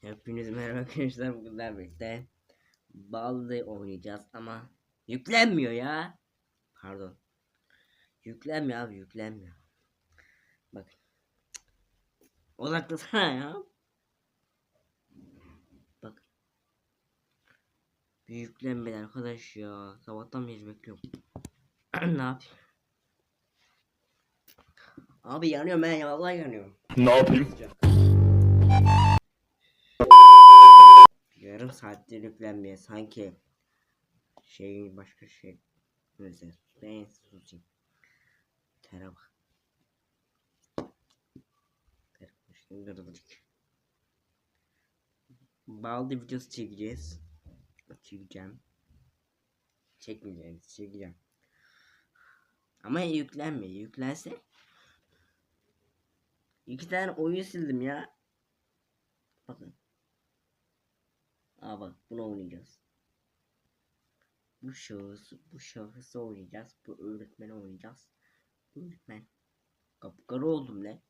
Hepiniz merhaba arkadaşlar bugünler birlikte Baldi oynayacağız ama yüklenmiyor ya. Pardon. Yüklenmiyor abi yüklenmiyor. Bak. Odaklasana ya. Bak. Bir yüklenmedi arkadaş ya. Sabahtan beri bekliyorum. ne yapayım? Abi yanıyorum ben ya vallahi yanıyorum. Ne yapayım? Yarım saattir yüklenmeye sanki şey başka şey. Neyse ben susayım. Tere bak. Tere şimdi durdurduk baldı videosu çekeceğiz. Çekeceğim. Çekmeyeceğim çekeceğim. Ama yüklenmiyor yüklense. İki tane oyun sildim ya. Bakın Aa bak bunu oynayacağız. Bu şahıs, bu şahısı oynayacağız. Bu öğretmeni oynayacağız. Öğretmen. Kapkara oldum ne?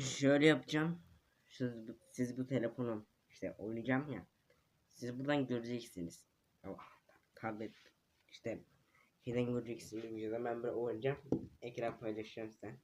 Şöyle yapacağım. Siz, siz bu telefonu işte oynayacağım ya. Siz buradan göreceksiniz. Ama tablet işte şeyden göreceksiniz. Videoda ben böyle oynayacağım. Ekran paylaşacağım size.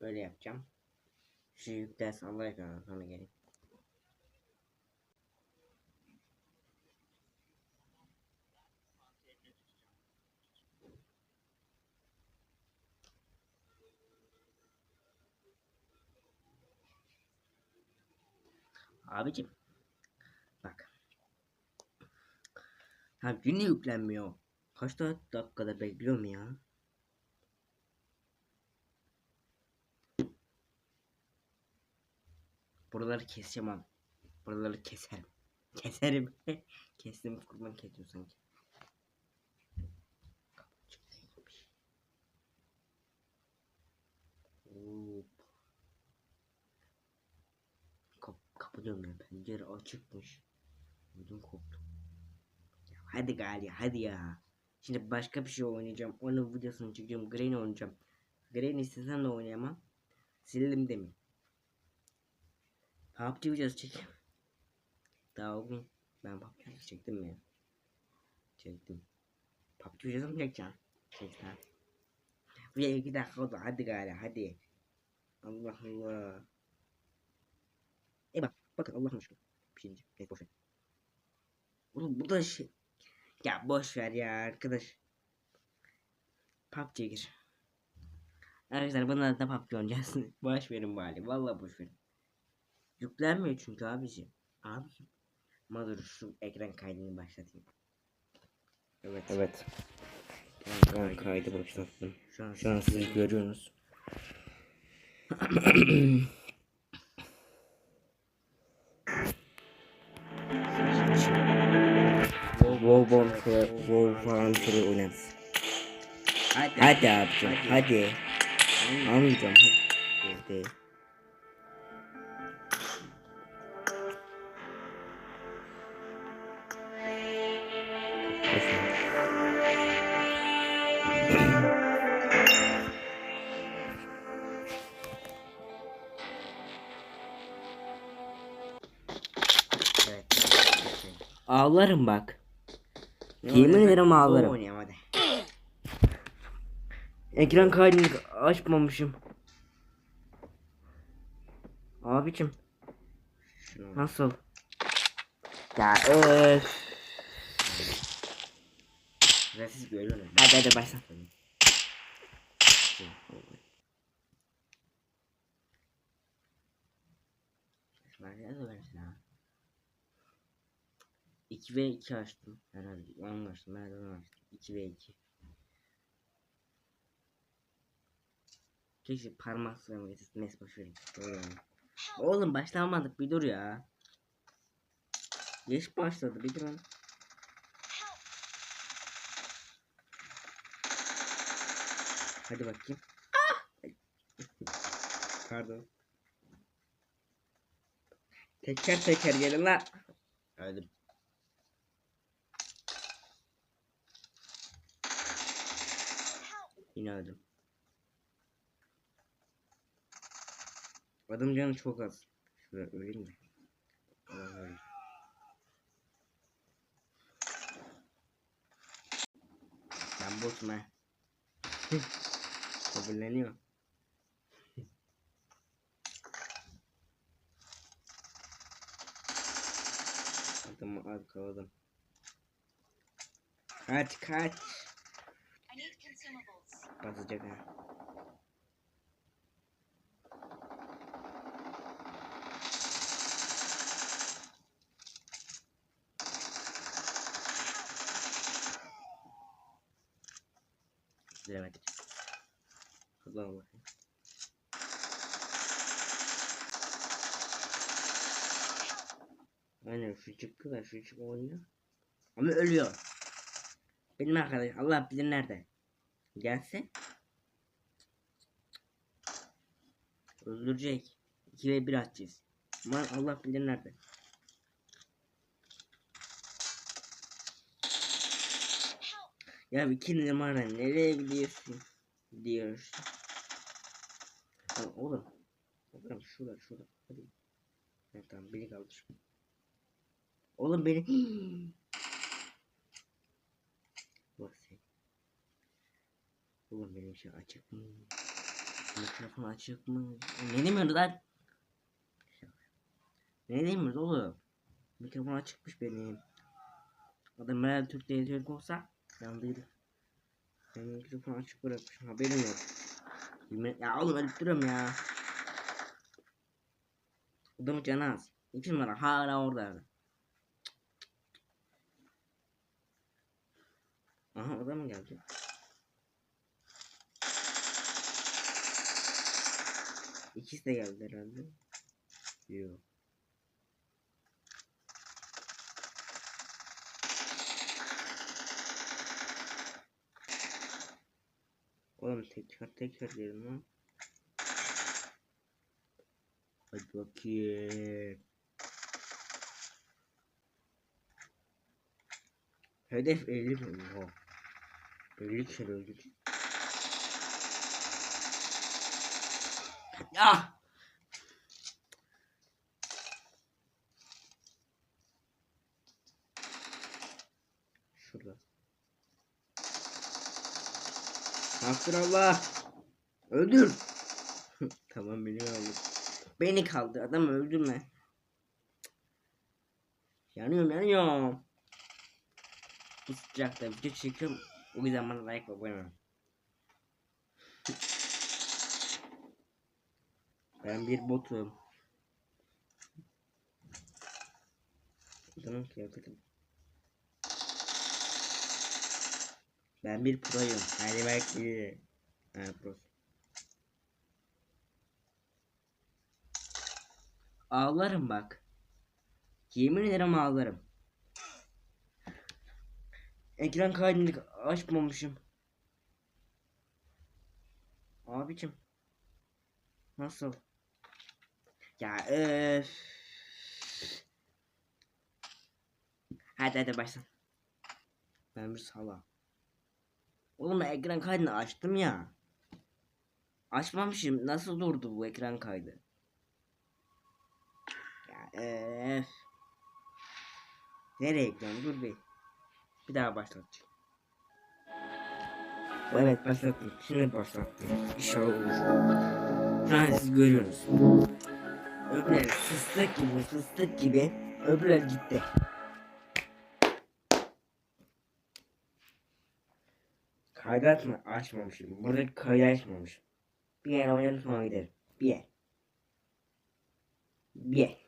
Böyle yapacağım. Şu yüklersin Allah sonra geleyim. Abicim. Bak. Ha yine yüklenmiyor. Kaç da- dakikada bekliyorum ya. Buraları keseceğim abi. Buraları keserim. Keserim. Kestim kurban kesiyor sanki. Kapı kapı ya pencere açıkmış. Ödüm koptu. Ya hadi gali hadi ya. Şimdi başka bir şey oynayacağım. Onun videosunu çekeceğim. Granny oynayacağım. Granny istesem de oynayamam. Sildim demin. PUBG videosu çek. Daha o gün ben PUBG videosu çektim ya. Çektim. PUBG videosu mu çekeceğim? Çektim. Bir iki dakika oldu. Hadi gali hadi. Allah Allah. Bak bakın Allah'ın aşkına. Bir şey diyeceğim. Neyse boş ver. Oğlum bu da şey. Ya boş ver ya arkadaş. PUBG'ye gir. Arkadaşlar bundan da PUBG oynayacağız. boş verin bari. Vallahi boş verin. Yüklenmiyor çünkü abiciğim. Abiciğim. Ama dur şu ekran kaydını başlatayım. Evet. Evet. Ekran kaydı başlattım. Şu an, Şu an siz görüyorsunuz. Wow wow wow falan türü oynarız. Hadi, hadi abicim hadi. Almayacağım hadi. Hadi. Ağlarım bak. Yemin ederim ağlarım. Oynayayım hadi. Ekran kaydını açmamışım. Abicim. Nasıl? Ya öf. Siz görüyorsunuz. Hadi hadi başla. Merkeze versin ha. 2 ve 2 açtım herhalde. Onu açtım. Herhalde onu açtım. 2 ve 2. Keşke parmak sıramı getirsin. Böyle yani. Oğlum başlamadık bir dur ya. Geç başladı bir dur. Hadi bakayım. Pardon. Teker teker gelin lan. Hadi. Yine öldüm. Adım canı çok az. Şurada öleyim. Ulan öyle. Ben botum ha. Kabulleniyor. Adamı arkaladım. Kaç kaç. Batacak ha. Evet. Hızlan bakayım. Aynen şu çıktı da şu çık oynuyor. Ama ölüyor. Benim arkadaş Allah bilir nerede. Gelse. Öldürecek. 2 ve 1 atacağız. Aman Allah bilir nerede. Ya iki numara nereye gidiyorsun? Diyor. Lan oğlum. Oğlum şurada şurada. Hadi. Evet tamam beni kaldır. Oğlum beni. Bak sen. Oğlum benim şey açık mı? Mikrofon açık mı? Ne demiyordu lan? Ne demiyordu oğlum? Mikrofon açıkmış benim. Adam meğer Türk değil Türk olsa yandıydı. Ben mikrofonu açık bırakmışım haberim yok. Ya oğlum ölüp duruyorum ya. Adamın canı az. İki numara hala orada. Aha o da mı geldi? İkisi de geldi herhalde. Yok. Oğlum tekrar tekrar derim lan. Hadi bakayım. Hedef 50 mi? Oha. 50 kere öldük. Ya! Şurada. Allah. Öldür. tamam beni öldür. Beni kaldı. Adam öldürme. Yanıyorum yanıyorum. Bu sıcakta video çekiyorum. O yüzden bana like abone olun. Ben bir botum. Adamın kıyafetim. Ben bir proyum. Hadi belki. Ha pro. Ağlarım bak. Yemin ederim ağlarım. Ekran kaydını açmamışım. Abicim. Nasıl? Ya öf. Hadi hadi başla. Ben bir sala. Oğlum ekran kaydını açtım ya. Açmamışım. Nasıl durdu bu ekran kaydı? Ya öf. Nereye ekran? Dur bir. Bir daha başlatacağım. Evet başlattım. Şimdi başlattım. İnşallah olur. Şu an siz görüyorsunuz. Öbürleri fıstık gibi fıstık gibi öbürler gitti. Kaydı açma, açmamışım. Burada kaydı açmamışım. Bir yer oynarım sonra giderim. Bir yer. Bir yer.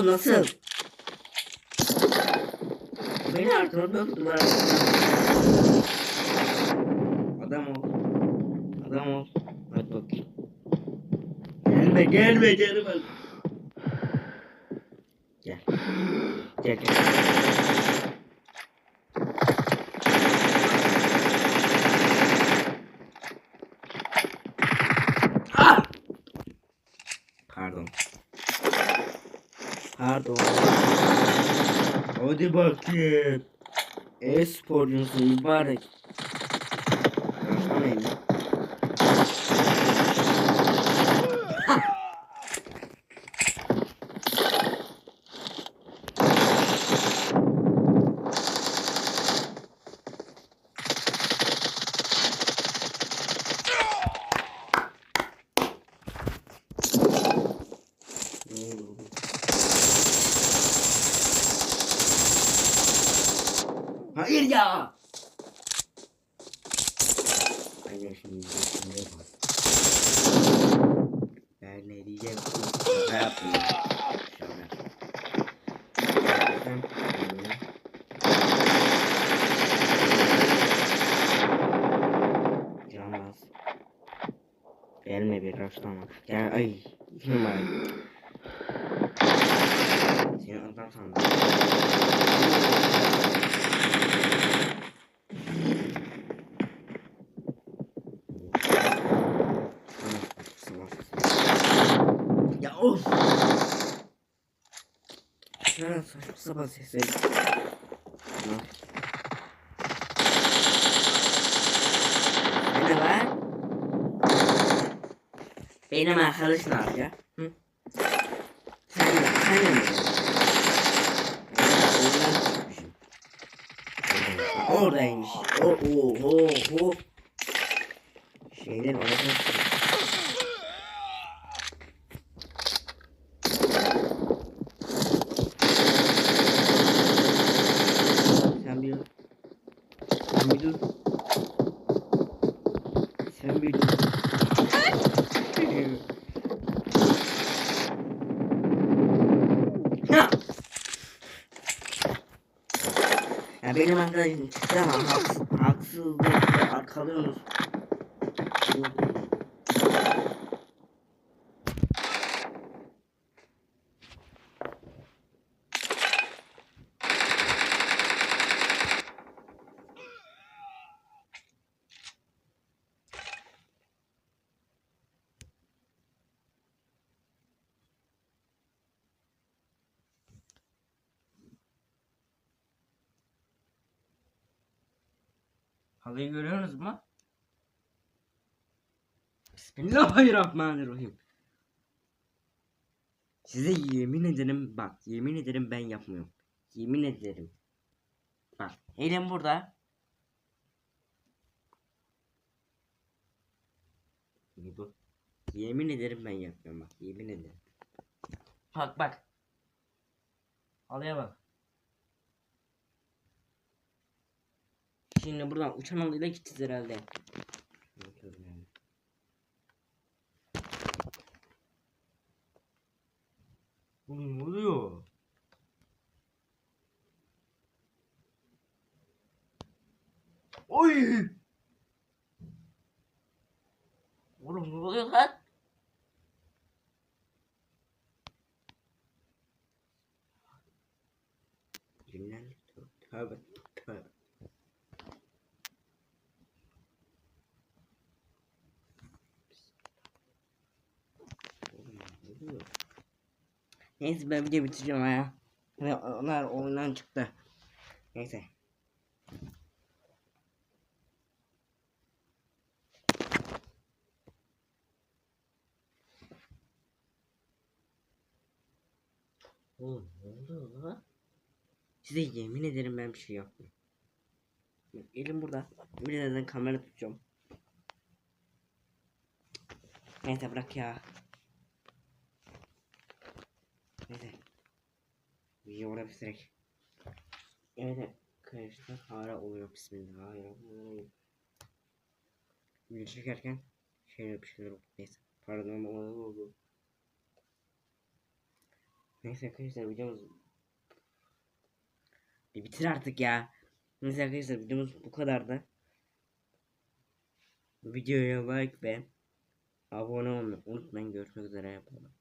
Nasıl nasıl? Beni arkamda tuttular arkamda. Adam ol. Adam ol. Hadi bakayım. Gelme gelme gelme. Gel. Gel gel. Hadi bakayım. E-sporcusun mübarek. Başlamayın. Ne oldu? Hayır ya. Aynen şimdi şimdi bak. Ben ne diyeceğim? Zaten, hmm. Canmaz. Gelme bir ay. Kim ay? Seni adam sandım. Ya of. Şöyle saçma sesleri. Ne? Var? Benim arkadaş ne yapacak? Sen de, sen de mi? Oradaymış. O, o, o, o. Şeyden oradan çıkmış. Sen bir dur. Sen bir dur. Sen bir dur. Ya! Ya benim arkadaşım çıktı ama haksız, haksızlıkla arkalıyorsunuz. Halıyı görüyorsunuz mu? Bismillahirrahmanirrahim. Size yemin ederim bak yemin ederim ben yapmıyorum. Yemin ederim. Bak elim burada. İyi bu. Yemin ederim ben yapmıyorum bak yemin ederim. Bak bak. Halıya bak. Şimdi buradan uçan halıyla gideceğiz herhalde. Oğlum ne oluyor? Oy! Oğlum ne oluyor lan? Tövbe. Oğlum ne oluyor? Neyse ben video bitireceğim ya. Ve onlar oyundan çıktı. Neyse. Oğlum ne oluyor lan? Size yemin ederim ben bir şey. Bak, Elim burada. Bir de neden kamera tutacağım. Neyse bırak ya. Neyse. Video orada bitirek. Evet arkadaşlar hala oluyor bismillahirrahmanirrahim. Video çekerken şey bir şeyler oldu. Neyse pardon ama oldu. Neyse arkadaşlar videomuz bir bitir artık ya. Neyse arkadaşlar videomuz bu kadardı. Videoya like ve abone olmayı unutmayın. Görüşmek üzere yapalım.